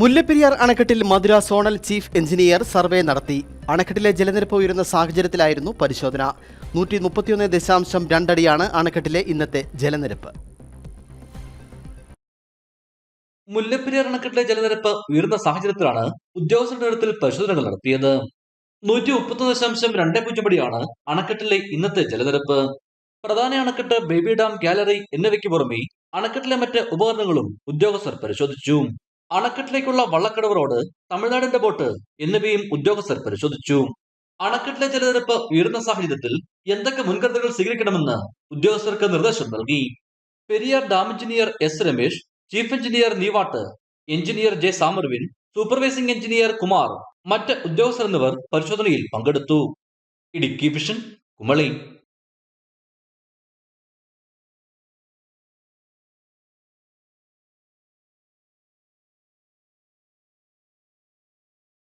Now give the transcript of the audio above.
മുല്ലപ്പെരിയാർ അണക്കെട്ടിൽ Madurai zonal chief engineer survey നടത്തി. അണക്കെട്ടിലെ ജലനിരപ്പ് ഉയരുന്ന സാഹചര്യത്തിലായിരുന്നു പരിശോധന. നൂറ്റി മുപ്പത്തിയൊന്ന് ദശാംശം രണ്ടടിയാണ് അണക്കെട്ടിലെ ഇന്നത്തെ ജലനിരപ്പ്. മുല്ലപ്പെരിയാർ അണക്കെട്ടിലെ ജലനിരപ്പ് ഉയർന്ന സാഹചര്യത്തിലാണ് ഉദ്യോഗസ്ഥരുടെ അടുത്തിൽ പരിശോധനകൾ നടത്തിയത്. നൂറ്റി മുപ്പത്തി ദശാംശം രണ്ട് പൂജ്യം അടിയാണ് അണക്കെട്ടിലെ ഇന്നത്തെ ജലനിരപ്പ്. പ്രധാന അണക്കെട്ട് ബേബി ഡാം ഗാലറി എന്നിവയ്ക്ക് പുറമെ അണക്കെട്ടിലെ മറ്റ് ഉപകരണങ്ങളും ഉദ്യോഗസ്ഥർ പരിശോധിച്ചു. അണക്കെട്ടിലേക്കുള്ള വള്ളക്കടവ് റോഡ് തമിഴ്നാടിന്റെ ബോട്ട് എന്നിവയും ഉദ്യോഗസ്ഥർ പരിശോധിച്ചു. അണക്കെട്ടിലെ ജലനിരപ്പ് ഉയരുന്ന സാഹചര്യത്തിൽ എന്തൊക്കെ മുൻകരുതലുകൾ സ്വീകരിക്കണമെന്ന് ഉദ്യോഗസ്ഥർക്ക് നിർദ്ദേശം നൽകി. Periyar dam engineer S Ramesh chief engineer നീവാട്ട് engineer J Samarvin supervising engineer Kumar മറ്റ് ഉദ്യോഗസ്ഥർ എന്നിവർ പരിശോധനയിൽ പങ്കെടുത്തു. ഇടുക്കി വിഷൻ കുമളി.